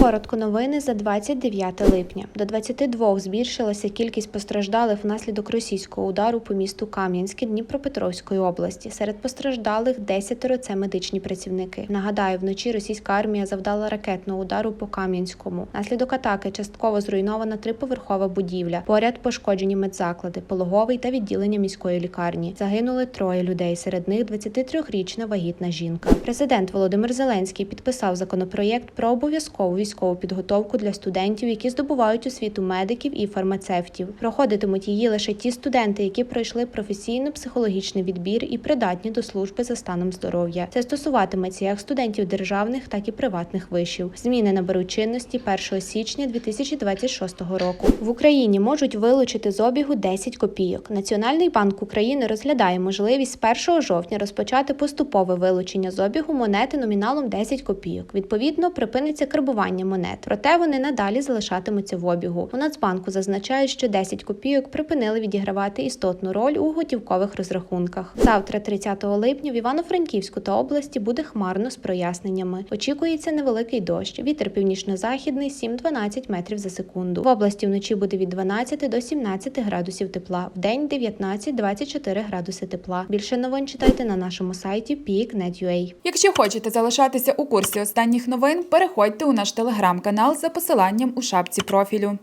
Коротко новини за 29 липня. До 22 збільшилася кількість постраждалих внаслідок російського удару по місту Кам'янське Дніпропетровської області. Серед постраждалих 10 – це медичні працівники. Нагадаю, вночі російська армія завдала ракетного удару по Кам'янському. Наслідок атаки частково зруйнована триповерхова будівля. Поряд пошкоджені медзаклади, пологовий та відділення міської лікарні. Загинули троє людей. Серед них 23-річна вагітна жінка. Президент Володимир Зеленський підписав законопроєкт про обов'язкову військову підготовку для студентів, які здобувають освіту медиків і фармацевтів. Проходитимуть її лише ті студенти, які пройшли професійно-психологічний відбір і придатні до служби за станом здоров'я. Це стосуватиметься як студентів державних, так і приватних вишів. Зміни наберуть чинності 1 січня 2026 року. В Україні можуть вилучити з обігу 10 копійок. Національний банк України розглядає можливість з 1 жовтня розпочати поступове вилучення з обігу монети номіналом 10 копійок. Відповідно, припиниться карбування монет. Проте вони надалі залишатимуться в обігу. У Нацбанку зазначають, що 10 копійок припинили відігравати істотну роль у готівкових розрахунках. Завтра, 30 липня, в Івано-Франківську та області буде хмарно з проясненнями. Очікується невеликий дощ. Вітер північно-західний 7-12 метрів за секунду. В області вночі буде від 12 до 17 градусів тепла. В день 19-24 градуси тепла. Більше новин читайте на нашому сайті peak.net.ua. Якщо хочете залишатися у курсі останніх новин, переходьте у наш телеграм-канал за посиланням у шапці профілю.